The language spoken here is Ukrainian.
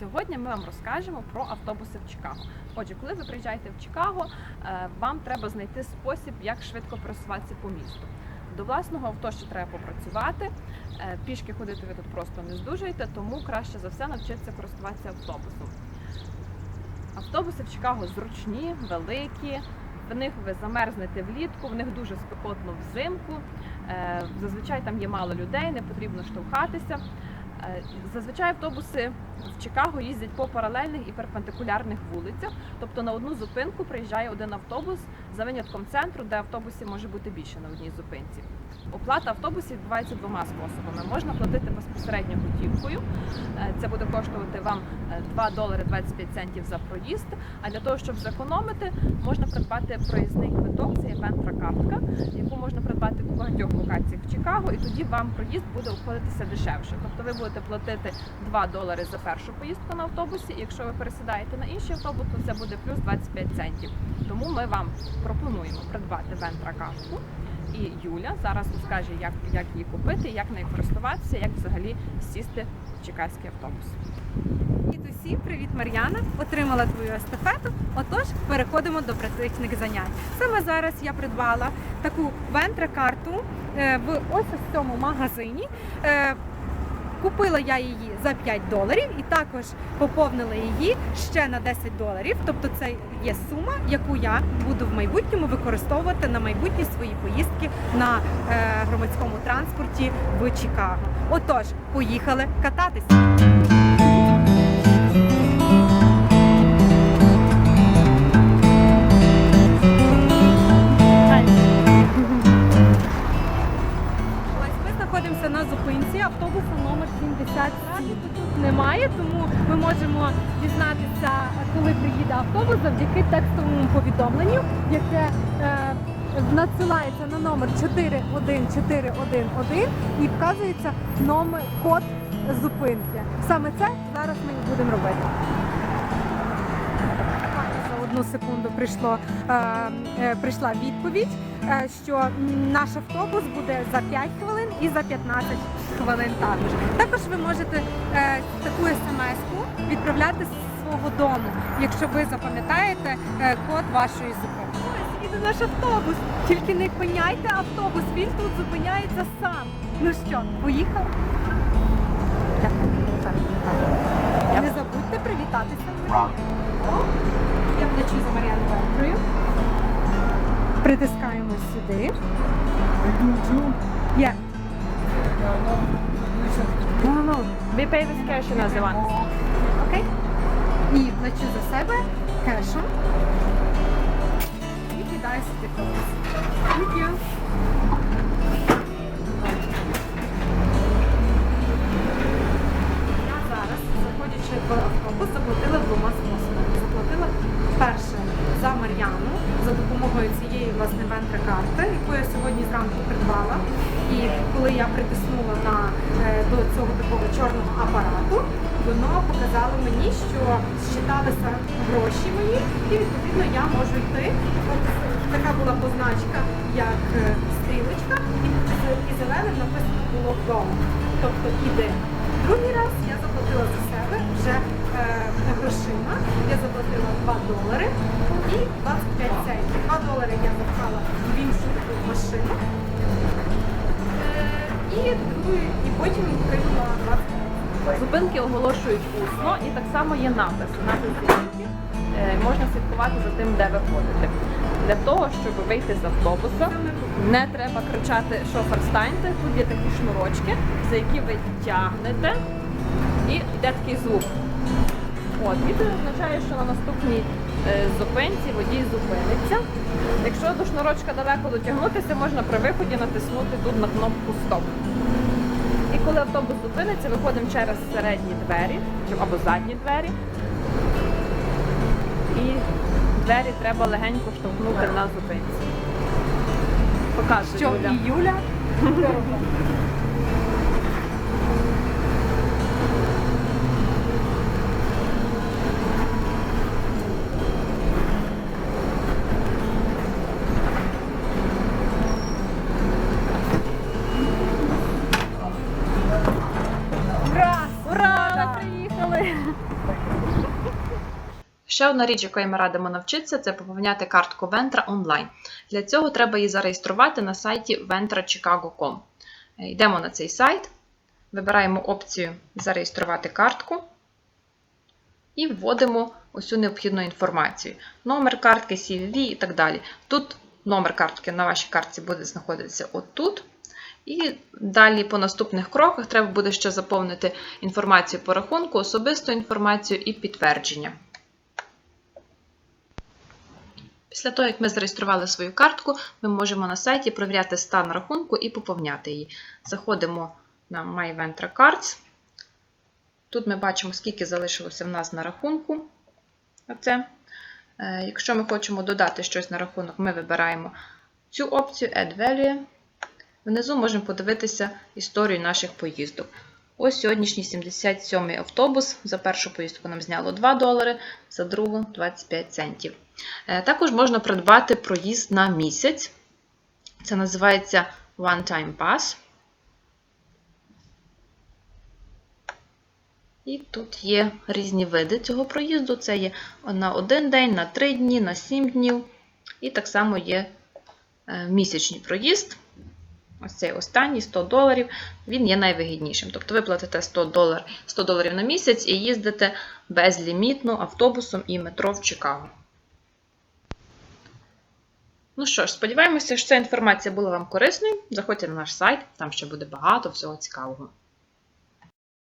Сьогодні ми вам розкажемо про автобуси в Чикаго. Отже, коли ви приїжджаєте в Чикаго, е, вам треба знайти спосіб, як швидко просуватися по місту. До власного авто ще треба попрацювати. Е, Пішки ходити ви тут просто не здужаєте, тому краще за все навчитися користуватися автобусом. Автобуси в Чикаго зручні, великі. В них ви замерзнете влітку, в них дуже спекотно взимку. Е, Зазвичай там є мало людей, не потрібно штовхатися. Е, Зазвичай автобуси в Чикаго їздять по паралельних і перпендикулярних вулицях. Тобто на одну зупинку приїжджає один автобус за винятком центру, де автобусів може бути більше на одній зупинці. Оплата автобусів відбувається двома способами. Можна платити безпосередньо готівкою. Е, Це буде коштувати вам е, 2 долари 25 центів за проїзд. А для того, щоб зекономити, можна придбати проїзний квиток, це є Вентра картка, яку можна придбати у багатьох локаціях в Чикаго, і тоді вам проїзд буде обходитися дешевше. Тобто ви будете платити 2 долари за першу поїздку на автобусі. Якщо ви пересідаєте на інший автобус, то це буде плюс 25 центів. Тому ми вам пропонуємо придбати Вентра картку. І Юля зараз розкаже, як, як її купити, як нею користуватися, як взагалі сісти в чекаський автобус. Привіт усім, привіт, Мар'яна. Отримала твою естафету. Отож, переходимо до практичних занять. Саме зараз я придбала таку вентра-карту е, в ось ось цьому магазині. Купила я її за 5 доларів і також поповнила її ще на 10 доларів. Тобто це є сума, яку я буду в майбутньому використовувати на майбутні свої поїздки на е, громадському транспорті в Чикаго. Отож, поїхали кататися. Ось ми знаходимося на зупинці автобуса 77. Тут немає, тому ми можемо дізнатися, коли приїде автобус завдяки текстовому повідомленню, яке е, надсилається на номер 41411 і вказується номер код зупинки. Саме це зараз ми будемо робити. Одну секунду прийшло, е, е, прийшла відповідь, е, що наш автобус буде за 5 хвилин і за 15 хвилин також. Також ви можете таку смс-ку відправляти з свого дому, якщо ви запам'ятаєте код вашої зупинки. Ось іде наш автобус. Тільки не пиняйте автобус, він тут зупиняється сам. Ну що, поїхали? Не забудьте привітатися. Притискаємо сюди. Є. No, no, no. We pay with cash in advance. Окей. І плачу за себе кешем. І кидаю сюди колись. Thank you. Власне вентра-карти, яку я сьогодні зранку придбала. І коли я притиснула на, е, до цього такого чорного апарату, воно показало мені, що считалися гроші мої, і відповідно я можу йти. От така була позначка, як е, стрілочка, і, зеленим написано було go. Тобто іди. Другий раз я заплатила за себе вже е, грошима. Я заплатила 2 долари і 25 центів. 2 долари я іншу таку машину. Е, і, і потім 20 Зупинки оголошують усно і так само є напис. Напис зупинки. Е, Можна слідкувати за тим, де ви ходите. Для того, щоб вийти з автобуса, не треба кричати шофер станьте. Тут є такі шнурочки, за які ви тягнете, і йде такий звук. От, і це означає, що на наступній зупинці водій зупиниться. Якщо до шнурочка далеко дотягнутися, можна при виході натиснути тут на кнопку Стоп. І коли автобус зупиниться, виходимо через середні двері або задні двері. І двері треба легенько штовхнути на зупинці. Показує що Юля. і Юля. Ще одна річ, якої ми радимо навчитися, це поповняти картку Ventra онлайн. Для цього треба її зареєструвати на сайті ventrachicago.com. Е, Йдемо на цей сайт, вибираємо опцію Зареєструвати картку і вводимо усю необхідну інформацію. Номер картки, CVV і так далі. Тут номер картки на вашій картці буде знаходитися отут. І далі по наступних кроках треба буде ще заповнити інформацію по рахунку, особисту інформацію і підтвердження. Після того, як ми зареєстрували свою картку, ми можемо на сайті перевіряти стан рахунку і поповняти її. Заходимо на My Cards. Тут ми бачимо, скільки залишилося в нас на рахунку. Оце. Е, Якщо ми хочемо додати щось на рахунок, ми вибираємо цю опцію Add Value. Внизу можемо подивитися історію наших поїздок. Ось сьогоднішній 77-й автобус. За першу поїздку нам зняло 2 долари, за другу 25 центів. Е, Також можна придбати проїзд на місяць. Це називається One Time Pass. І тут є різні види цього проїзду. Це є на один день, на 3 дні, на 7 днів. І так само є е, місячний проїзд. Ось цей останній 100 доларів, він є найвигіднішим. Тобто ви платите 100 доларів, 100 доларів на місяць і їздите безлімітно автобусом і метро в Чикаго. Ну що ж, сподіваємося, що ця інформація була вам корисною. Заходьте на наш сайт, там ще буде багато всього цікавого.